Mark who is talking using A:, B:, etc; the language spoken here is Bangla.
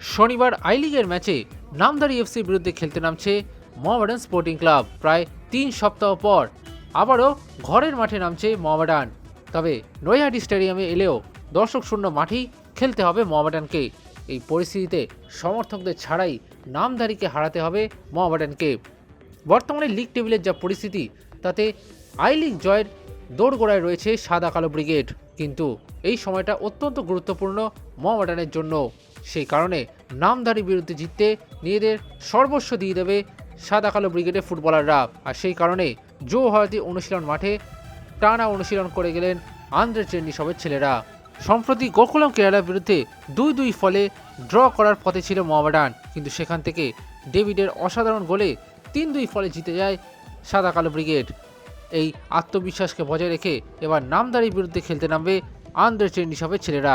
A: শনিবার আই লিগের ম্যাচে নামদারি এফসির বিরুদ্ধে খেলতে নামছে মোহামেডান স্পোর্টিং ক্লাব। প্রায় তিন সপ্তাহ পর আবারও ঘরের মাঠে নামছে মোহামেডান। তবে নৈহাটি স্টেডিয়ামে এলেও দর্শক শূন্য মাঠেই খেলতে হবে মোহামেডানকে। এই পরিস্থিতিতে সমর্থকদের ছাড়াই নামধারীকে হারাতে হবে মোহামেডানকে। বর্তমানে লিগ টেবিলের যা পরিস্থিতি, তাতে আই লিগ জয়ের দোরগোড়ায় রয়েছে সাদা কালো ব্রিগেড। কিন্তু এই সময়টা অত্যন্ত গুরুত্বপূর্ণ মোহামেডানের জন্য। সেই কারণে নামধারী বিরুদ্ধে জিততে নিজেদের সর্বস্ব দিয়ে দেবে সাদা কালো ব্রিগেডের ফুটবলাররা। আর সেই কারণে জো হয়তি অনুশীলন মাঠে টানা অনুশীলন করে গেলেন আন্দ্রে চেন্নি সবের ছেলেরা। সম্প্রতি গোকুলম কেরালার বিরুদ্ধে দুই দুই ফলে ড্র করার পথে ছিল মোহামেডান। কিন্তু সেখান থেকে ডেভিডের অসাধারণ গোলে তিন দুই ফলে জিতে যায় সাদা কালো ব্রিগেড। এই আত্মবিশ্বাসকে বজায় রেখে এবার নামদারির বিরুদ্ধে খেলতে নামবে আন্দ্রে চেন্নি সবের ছেলেরা।